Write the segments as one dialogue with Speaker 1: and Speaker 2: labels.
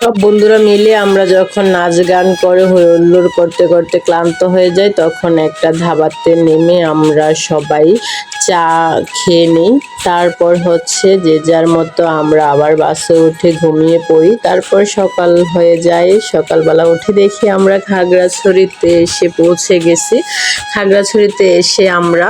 Speaker 1: সব বন্ধুরা মিলে আমরা যখন নাচ গান করে হইহুল্লোড় করতে করতে ক্লান্ত হয়ে যাই, তখন একটা ধাবাতে নেমে আমরা সবাই চা খেয়ে নিই। তারপর হচ্ছে যে যার মতো আমরা আবার বাসে উঠে ঘুমিয়ে পড়ি। তারপর সকাল হয়ে যায়, সকালবেলা উঠে দেখি আমরা খাগড়াছড়িতে এসে পৌঁছে গেছি। খাগড়াছড়িতে এসে আমরা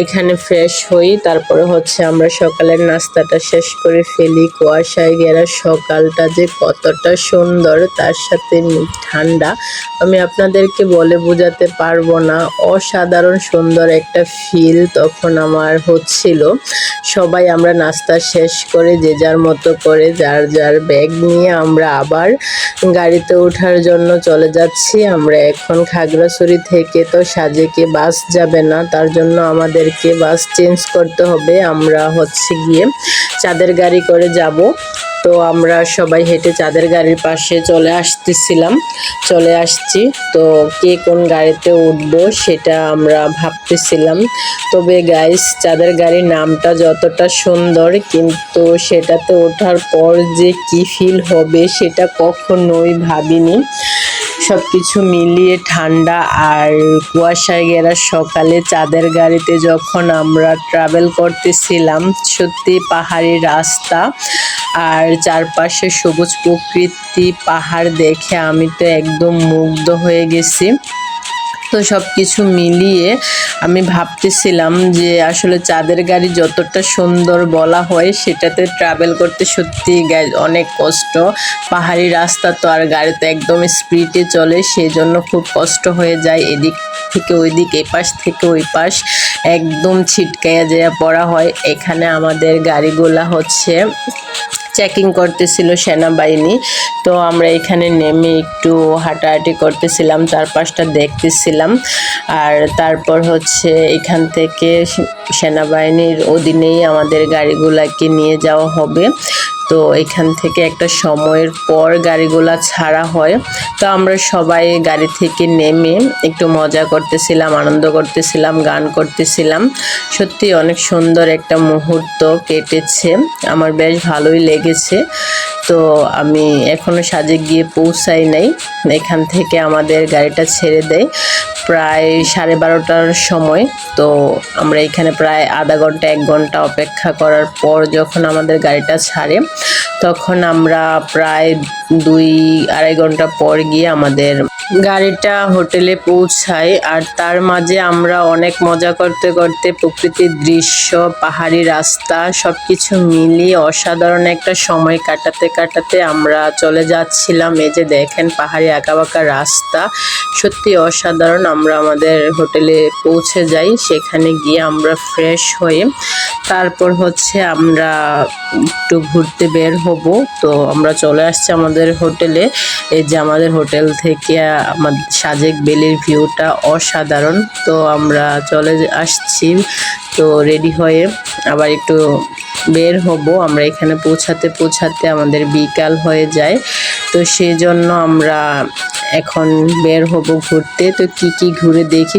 Speaker 1: এখানে ফ্রেশ হই। তারপরে হচ্ছে আমরা সকালের নাস্তাটা শেষ করে ফেলি। কুয়াশায় ঘেরা সকালটা যে কতটা সুন্দর, তার সাথে ঠান্ডা। আমি আপনাদেরকে বলে বোঝাতে পারব না। অসাধারণ সুন্দর একটা ফিল তখন আমার হচ্ছিল। সবাই আমরা নাস্তা শেষ করে যে যার মতো করে যার যার ব্যাগ নিয়ে আমরা আবার গাড়িতে ওঠার জন্য চলে যাচ্ছি। আমরা এখন খাগড়াছড়ি থেকে তো সাজেকে বাস যাবে না, তার জন্য আমাদেরকে বাস চেঞ্জ করতে হবে। আমরা হচ্ছে গিয়ে চাঁদের গাড়ি করে যাব। তো আমরা সবাই হেঁটে চাঁদের গাড়ির পাশে চলে আসতেছিলাম, চলে আসছি। তো কে কোন গাড়িতে উঠবো সেটা আমরা ভাবতেছিলাম। তবে গাইস চাঁদের গাড়ির নামটা যতটা সুন্দর, কিন্তু সেটাতে ওঠার পর যে কি ফিল হবে সেটা কখনোই ভাবিনি। সব কিছু মিলিয়ে ঠান্ডা আর কুয়াশায় গেরা সকালে চাঁদের গাড়িতে যখন আমরা ট্রাভেল করতেছিলাম, সত্যি পাহাড়ি রাস্তা আর চারপাশে সবুজ প্রকৃতি পাহাড় দেখে আমি তো একদম মুগ্ধ হয়ে গেছি। তো সব কিছু মিলিয়ে আমি ভাবতেছিলাম যে আসলে চাঁদের গাড়ি যতটা সুন্দর বলা হয় সেটাতে ট্রাভেল করতে সত্যি অনেক কষ্ট। পাহাড়ি রাস্তা তো আর গাড়িতে একদম স্পিডে চলে সেই জন্য খুব কষ্ট হয়ে যায় এদিক থেকে ওই দিক এ পাশ থেকে ওই পাশ একদম ছিটকাইয়া যায় পড়া হয়। এখানে আমাদের গাড়িগুলা হচ্ছে চেকিং করতেছিল সেনাবাহিনী। তো আমরা এখানে নেমে একটু হাঁটাহাঁটি করতেছিলাম চারপাশটা দেখতেছিলাম। আর তারপর হচ্ছে এখান থেকে সেনাবাহিনীর অধীনেই আমাদের গাড়িগুলাকে নিয়ে যাওয়া হবে। তো এখান থেকে একটা সময়ের পর গাড়িগুলা ছাড়া হয়। তো আমরা সবাই গাড়ি থেকে নেমে একটু মজা করতেছিলাম, আনন্দ করতেছিলাম, গান করতেছিলাম। সত্যি অনেক সুন্দর একটা মুহূর্ত কেটেছে। আমার বেশ ভালোই লেগেছে তো আমি এখনও সাজে গিয়ে পৌঁছাই নাই। এখান থেকে আমাদের গাড়িটা ছেড়ে দেয় প্রায় সাড়ে বারোটার সময়। তো আমরা এখানে প্রায় আধা ঘণ্টা, এক ঘণ্টা অপেক্ষা করার পর যখন আমাদের গাড়িটা ছাড়ে, তখন আমরা প্রায় দুই, আড়াই ঘণ্টা পর গিয়ে আমাদের গাড়িটা হোটেলে পৌঁছায় আর তার মাঝে আমরা অনেক মজা করতে করতে প্রকৃতির দৃশ্য, পাহাড়ি রাস্তা সব কিছু মিলিয়ে অসাধারণ একটা সময় কাটাতে কাটাতে আমরা চলে যাচ্ছিলাম। এই যে দেখেন, পাহাড়ি আঁকাবাঁকা রাস্তা। সত্যি অসাধারণ। আমরা আমাদের হোটেলে পৌঁছে যাই। সেখানে গিয়ে আমরা ফ্রেশ হয়ে তারপর হচ্ছে আমরা একটু ঘুরতে বের হব। তো আমরা চলে আসছি আমাদের হোটেলে। এই যে আমাদের হোটেল থেকে আমাদের সাজেক বেলির ভিউটা অসাধারণ। তো আমরা চলে আসছি। তো রেডি হয়ে আবার একটু বের হব। আমরা এখানে পৌঁছাতে পৌঁছাতে আমাদের বিকাল হয়ে যায়। তো সেই জন্য আমরা এখন বের হব ঘুরতে। তো কি কি ঘুরে দেখি